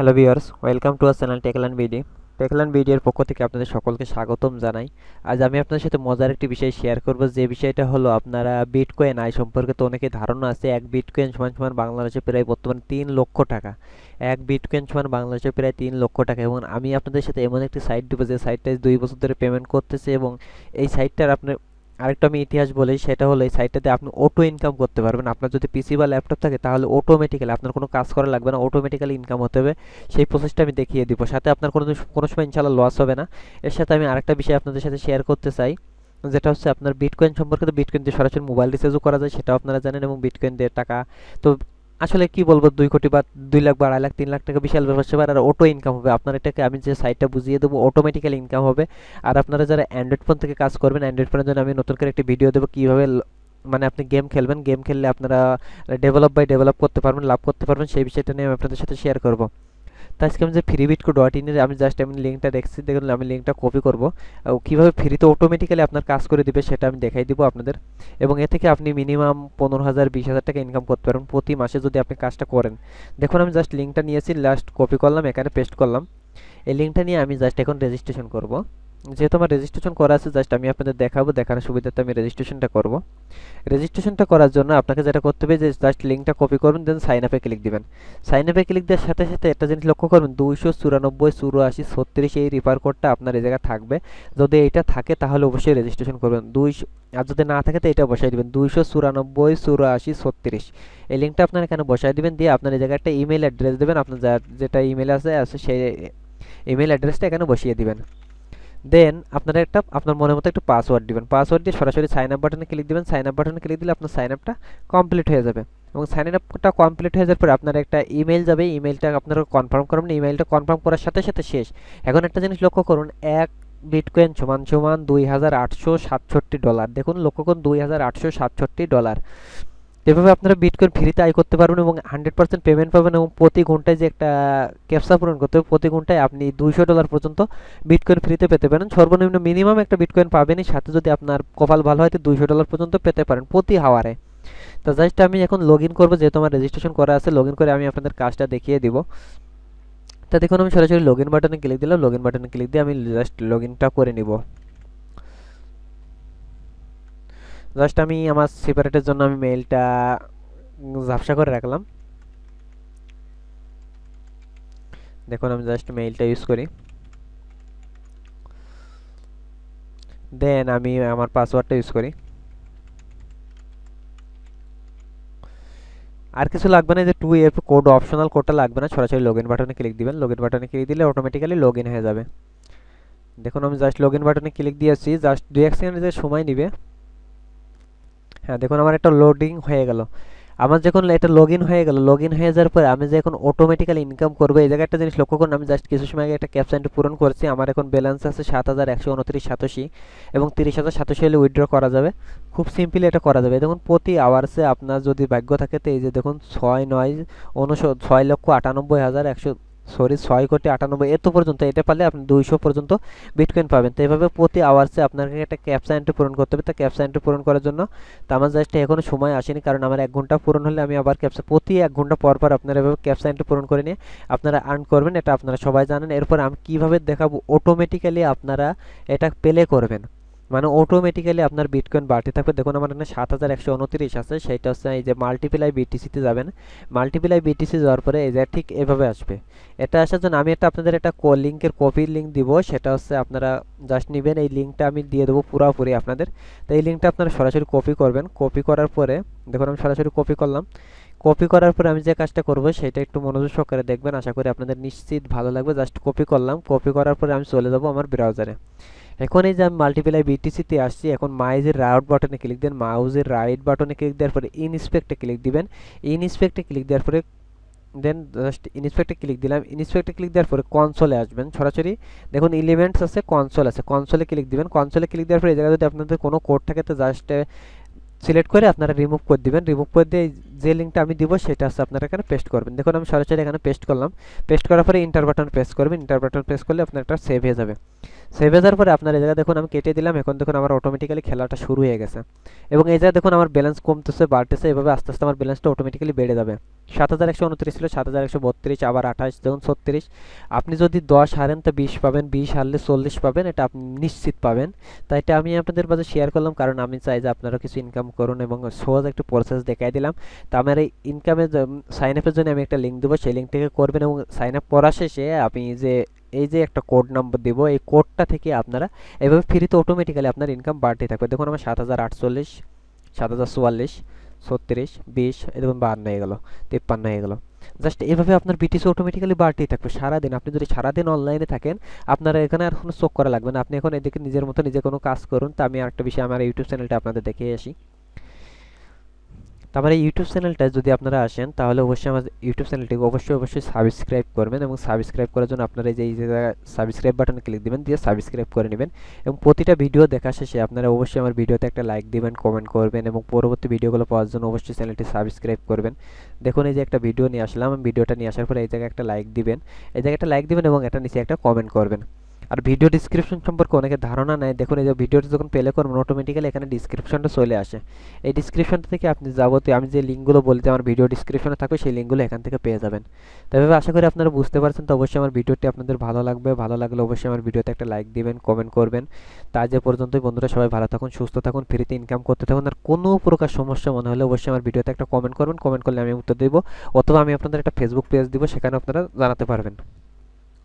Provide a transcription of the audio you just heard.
Hello viewers welcome to our channel Techlan BD Techlan বিডির পক্ষ থেকে আপনাদের সকলকে স্বাগতম জানাই। আজ আমি আপনাদের সাথে মজার একটি বিষয় শেয়ার করব। যে বিষয়টা হলো, আপনারা বিটকয়েন আয় সম্পর্কে তো অনেকে ধারণা আছে, এক বিটকয়েন সমান সমান বাংলাদেশে প্রায় বর্তমানে তিন লক্ষ টাকা। এক বিটকয়েন সমান বাংলাদেশে প্রায় তিন লক্ষ টাকা এবং আমি আপনাদের সাথে এমন একটি সাইট দেবো, যে সাইটটা দুই বছর ধরে পেমেন্ট করতেছে এবং এই সাইটটার আপনার আরেকটা আমি ইতিহাস বলি, সেটা হলো এই সাইটটাতে আপনি অটো ইনকাম করতে পারবেন। আপনার যদি পিসি বা ল্যাপটপ থাকে, তাহলে অটোমেটিক্যালি আপনার কোনো কাজ করা লাগবে না অটোমেটিক্যালি ইনকাম হতে হবে। সেই প্রসেসটা আমি দেখিয়ে দিব। সাথে আপনার কোনো কোনো সময় ইনশাল্লাহ লস হবে না। এর সাথে আমি আরেকটা বিষয় আপনাদের সাথে শেয়ার করতে চাই, যেটা হচ্ছে আপনার বিটকয়েন সম্পর্কে তো বিটকয়েন দিয়ে সরাসরি মোবাইল রিচার্জও করা যায়, সেটাও আপনারা জানেন, এবং বিটকয়েন দিয়ে টাকা, তো আসলে কি বলব, দুই কোটি বা দুই লাখ বা আড়াই লাখ, তিন লাখ টাকা বিশাল ব্যবসা সেবার আর অটো ইনকাম হবে। আপনার এটাকে আমি যে সাইটটা বুঝিয়ে দেবো অটোমেটিক্যালি ইনকাম হবে। আর আপনারা যারা অ্যান্ড্রয়েড ফোন থেকে কাজ করবেন অ্যান্ড্রয়েড ফোনের জন্য আমি নতুন করে একটি ভিডিও দেবো, কীভাবে মানে আপনি গেম খেলবেন। গেম খেললে আপনারা ডেভেলপ বাই ডেভেলপ করতে পারবেন, লাভ করতে পারবেন। সেই বিষয়টা নিয়ে আমি আপনাদের সাথে শেয়ার করব। তো আজকে আমি যে ফ্রি বিটকো ডট ইনের আমি জাস্ট আমি লিঙ্কটা দেখছি দেখুন আমি লিঙ্কটা কপি করব। কীভাবে ফ্রিতে অটোমেটিক্যালি আপনার কাজ করে দিবে সেটা আমি দেখাই দিব আপনাদের। এবং এ থেকে আপনি মিনিমাম পনেরো হাজার, বিশ হাজার টাকা ইনকাম করতে পারবেন প্রতি মাসে যদি আপনি কাজটা করেন। দেখুন, আমি জাস্ট লিঙ্কটা নিয়েছি লাস্ট কপি করলাম, এখানে পেস্ট করলাম। এই লিঙ্কটা নিয়ে আমি জাস্ট এখন রেজিস্ট্রেশন করব। যেহেতু আমার রেজিস্ট্রেশন করা আছে জাস্ট আমি আপনাদের দেখাবো, দেখানোর সুবিধাতে আমি রেজিস্ট্রেশনটা করব। রেজিস্ট্রেশনটা করার জন্য আপনাকে যেটা করতে হবে, যে জাস্ট লিঙ্কটা কপি করবেন দেন সাইন আপে ক্লিক দিবেন। সাইন আপে ক্লিক দেওয়ার সাথে সাথে একটা জিনিস লক্ষ্য করবেন, দুইশো চুরানব্বই, চুরাশি, ছত্রিশ এই রিফার কোডটা আপনার এই জায়গায় থাকবে। যদি এইটা থাকে, তাহলে অবশ্যই রেজিস্ট্রেশন করবেন। দুইশো আর যদি না থাকে, তো এটা বসাই দিবেন। দুইশো চুরানব্বই, চুরাশি, ছত্রিশ। এই লিঙ্কটা আপনার এখানে বসাই দিবেন, দিয়ে আপনার এই জায়গায় একটা ইমেল অ্যাড্রেস দেবেন। আপনার যেটা ইমেল আছে আছে সেই ইমেল অ্যাড্রেসটা এখানে বসিয়ে দিবেন। দেন আপনারা একটা, আপনার মনের মতো একটু পাসওয়ার্ড দিবেন। পাসওয়ার্ড দিয়ে সরাসরি সাইন আপ বাটনে ক্লিক দিবেন। সাইন আপ বাটনে ক্লিক দিলে আপনার সাইন আপটা কমপ্লিট হয়ে যাবে। এবং সাইন আপটা কমপ্লিট হয়ে যাওয়ার পরে আপনার একটা ইমেল যাবে। ইমেলটা আপনারা কনফার্ম করবেন ইমেলটা কনফার্ম করার সাথে সাথে শেষ। এখন একটা জিনিস লক্ষ্য করুন, এক বিটকয়েন সমান সমান দুই হাজার আটশো সাতষট্টি ডলার দেখুন, লক্ষ্য করুন, দুই হাজার আটশো সাতষট্টি ডলার এভাবে আপনারা বিটকয়েন ফ্রিতে আয় করতে পারবেন এবং হান্ড্রেড পার্সেন্ট পেমেন্ট পাবেন এবং প্রতি ঘন্টায় যে একটা ক্যাপসা পূরণ করতে হবে, প্রতি ঘন্টায় আপনি দুইশো ডলার পর্যন্ত বিটকয়েন ফ্রিতে পেতে পারেন। সর্বনিম্ন মিনিমাম একটা বিটকয়েন পাবেনই, সাথে যদি আপনার কপাল ভালো হয় তো দুইশো ডলার পর্যন্ত পেতে পারেন প্রতি হাওয়ারে। তো জাস্ট আমি এখন লগ ইন করব, যেহেতু আমার রেজিস্ট্রেশন করা আছে লগ ইন করে আমি আপনাদের কাজটা দেখিয়ে দিব। তা দেখুন, আমি সরাসরি লগ ইন বাটনে ক্লিক দিলাম লগ ইন বাটনে ক্লিক দিয়ে আমি জাস্ট লগ ইনটা করে নিব। জাস্ট আমি আমার সেপারেটের জন্য আমি মেইলটা ঝাপসা করে রাখলাম। দেখুন, আমি জাস্ট মেইলটা ইউজ করি। দেন আমি আমার পাসওয়ার্ডটা ইউজ করি। আর কিছু লাগবে না যে টু এফ কোড অপশনাল কোডটা লাগবে না, সরাসরি লগ ইন বাটনে ক্লিক দিবেন। লগ ইন বাটনে ক্লিক দিলে অটোমেটিক্যালি লগ ইন হয়ে যাবে। দেখুন, আমি জাস্ট লগ ইন বাটনে ক্লিক দিয়েছি। জাস্ট দুই এক সেকেন্ড যে সময় নিবে। হ্যাঁ দেখুন, আমার একটা লোডিং হয়ে গেল। আমার যখন এটা লগ হয়ে গেল লগ হয়ে যাওয়ার পরে আমি যে এখন অটোমেটিক্যালি ইনকাম করব, এই জায়গায় একটা জিনিস লক্ষ্য করুন, আমি জাস্ট কিছু সময় আগে একটা ক্যাপচাইনটি পূরণ করছি। আমার এখন ব্যালেন্স আছে সাত হাজার একশো উনত্রিশ সাতাশি এবং তিরিশ হাজার সাতাশি হলে উইথড্র করা যাবে। খুব সিম্পলি এটা করা যাবে। দেখুন, প্রতি আওয়ার্সে আপনার যদি ভাগ্য থাকে, তো এই যে দেখুন, ছয় নয় উনশ ছয় লক্ষ আটানব্বই হাজার একশো সরি, ছয় কোটি আটানব্বই, এত পর্যন্ত, এটা পারলে আপনি দুইশো পর্যন্ত বিটকয়েন পাবেন। তো এভাবে প্রতি আওয়ার্সে আপনাকে একটা ক্যাপসা এন্ট্রি পূরণ করতে হবে। তো ক্যাপসা এন্ট্রি পূরণ করার জন্য তো আমার জাস্ট এখনও সময় আসেনি, কারণ আমার এক ঘণ্টা পূরণ হলে আমি আবার ক্যাপসা প্রতি এক ঘণ্টা পর পর আপনারা এভাবে ক্যাপসা এন্ট্রি পূরণ করে নিয়ে আপনারা আর্ন করবেন। এটা আপনারা সবাই জানেন। এরপর আমি কীভাবে দেখাবো? অটোমেটিক্যালি আপনারা এটা পেলে করবেন। মানে অটোমেটিক্যালি আপনার বিটকয়েন বাড়তে থাকবে। দেখুন, আমার এখানে সাত হাজার একশো উনত্রিশ আছে। সেটা হচ্ছে এই যে মাল্টিপ্লাই বিটিসিতে যাবেন। মাল্টিপ্লাই বিটিসি যাওয়ার পরে এই যে ঠিক এভাবে আসবে। এটা আসার জন্য আমি একটা আপনাদের একটা লিঙ্কের কপির লিঙ্ক দিব। সেটা হচ্ছে আপনারা জাস্ট নেবেন। এই লিঙ্কটা আমি দিয়ে দেবো পুরোপুরি আপনাদের। তো এই লিঙ্কটা আপনারা সরাসরি কপি করবেন। কপি করার পরে, দেখুন, আমি সরাসরি কপি করলাম। কপি করার পরে আমি যে কাজটা করব, সেটা একটু মনোযোগ সহকারে দেখবেন। আশা করি আপনাদের নিশ্চিত ভালো লাগবে। জাস্ট কপি করলাম। কপি করার পরে আমি চলে যাব আমার ব্রাউজারে এখন এই যে আমি মাল্টিপ্লাই বিটিসিতে আসছি, এখন মাইজের রাউট বাটনে ক্লিক দেন মাউজের রাইট বাটনে ক্লিক দেওয়ার পরে ইনস্পেক্টে ক্লিক দিবেন। ইনস্পেক্টে ক্লিক দেওয়ার পরে দেন জাস্ট ইনস্পেক্টে ক্লিক দিলাম। ইনস্পেক্টে ক্লিক দেওয়ার পরে কনসোলে আসবেন সরাসরি। দেখুন ইলিমেন্টস আছে কনসোল আছে। কনসোলে ক্লিক দিবেন। কনসোলে ক্লিক দেওয়ার পরে এই জায়গায় যদি আপনাদের কোনো কোড থাকে, তো জাস্ট সিলেক্ট করে আপনারা রিমুভ করে দিবেন। রিমুভ করে দিয়ে যে লিঙ্কটা আমি দিব সেটা হচ্ছে আপনারা এখানে পেস্ট করবেন। দেখুন, আমি সরাসরি এখানে পেস্ট করলাম। পেস্ট করার পরে ইন্টার বাটন প্রেস করবেন। ইন্টার বাটন প্রেস করলে আপনার একটা সেভ হয়ে যাবে। সেভ হয়ে যাওয়ার পরে আপনার এই জায়গায় দেখুন, আমি কেটে দিলাম। এখন দেখুন, আমার অটোমেটিক্যালি খেলাটা শুরু হয়ে গেছে। এবং এই জায়গায় দেখুন, আমার ব্যালেন্স কমতেছে, বাড়তেছে। এভাবে আস্তে আস্তে আমার ব্যালেন্সটা অটোমেটিক্যালি বেড়ে যাবে। সাত হাজার একশো উনত্রিশ ছিল, সাত হাজার একশো বত্রিশ, আবার আঠাশ, দেখুন, ছত্রিশ। আপনি যদি দশ হারেন, তো বিশ পাবেন। বিশ হারলে চল্লিশ পাবেন। এটা আপনি নিশ্চিত পাবেন। তাই এটা আমি আপনাদের মাঝে শেয়ার করলাম, কারণ আমি চাই যে আপনারা কিছু ইনকাম করুন এবং সহজ একটু প্রসেস দেখাই দিলাম। তো আমার এই ইনকামের সাইন আপের জন্য আমি একটা লিঙ্ক দেবো। সেই লিঙ্ক থেকে করবেন এবং সাইন আপ করা শেষে আপনি যে, এই যে একটা কোড নম্বর দেবো, এই কোডটা থেকে আপনারা এভাবে ফ্রিতে অটোমেটিক্যালি আপনার ইনকাম বাড়তে থাকবে। দেখুন, আমার সাত হাজার আটচল্লিশ, সাত হাজার চুয়াল্লিশ, ছত্রিশ, বিশ এরকম বাহান্ন হয়ে গেলো, তিপ্পান্ন হয়ে গেলো। জাস্ট এভাবে আপনার বিটিসি অটোমেটিক্যালি বাড়তেই থাকবে সারাদিন। আপনি যদি সারাদিন অনলাইনে থাকেন, আপনারা এখানে আর কোনো চোখ করা লাগবে না। আপনি এখন এদিকে নিজের মতো নিজে কোনো কাজ করুন। তা আমি আরেকটা বিষয় আমার ইউটিউব চ্যানেলটা আপনাদের দেখে আসি। তো আমার এই ইউটিউব চ্যানেলটা যদি আপনারা আসেন, তাহলে অবশ্যই আমার ইউটিউব চ্যানেলটিকে অবশ্যই অবশ্যই সাবস্ক্রাইব করবেন এবং সাবস্ক্রাইব করার জন্য আপনারা এই যে সাবস্ক্রাইব বাটনে ক্লিক দিবেন, দিয়ে সাবস্ক্রাইব করে নেবেন এবং প্রতিটা ভিডিও দেখা শেষে আপনারা অবশ্যই আমার ভিডিওতে একটা লাইক দিবেন কমেন্ট করবেন এবং পরবর্তী ভিডিওগুলো পাওয়ার জন্য অবশ্যই চ্যানেলটি সাবস্ক্রাইব করবেন। দেখুন, এই যে একটা ভিডিও নিয়ে আসলাম ভিডিওটা নিয়ে আসার পরে এই জায়গায় একটা লাইক দিবেন, এই জায়গায় একটা লাইক দিবেন এবং এটা নিচে একটা কমেন্ট করবেন। আর ভিডিও ডিসক্রিপশন সম্পর্কে অনেকে ধারণা নেয়। দেখুন, এই যে ভিডিওটা যখন প্লে করবেন অটোমেটিক্যালি এখানে ডিসক্রিপশনটা চলে আসে। এই ডিসক্রিপশনটা থেকে আপনি যাবতীয়, আমি যে লিঙ্কগুলো বলতে আমার ভিডিও ডিসক্রিপশনে থাকবে, সেই লিঙ্কগুলো এখান থেকে পেয়ে যাবেন। তবে আশা করি আপনারা বুঝতে পারছেন। তো অবশ্যই আমার ভিডিওটি আপনাদের ভালো লাগবে। ভালো লাগলে অবশ্যই আমার ভিডিওতে একটা লাইক দিবেন কমেন্ট করবেন। তা যে পর্যন্তই, বন্ধুরা, সবাই ভালো থাকুন, সুস্থ থাকুন, ফ্রিতে ইনকাম করতে থাকুন। আর কোনো প্রকার সমস্যা মনে হলে অবশ্যই আমার ভিডিওতে একটা কমেন্ট করবেন। কমেন্ট করলে আমি উত্তর দেবো, অথবা আমি আপনাদের একটা ফেসবুক পেজ দিব, সেখানে আপনারা জানাতে পারবেন।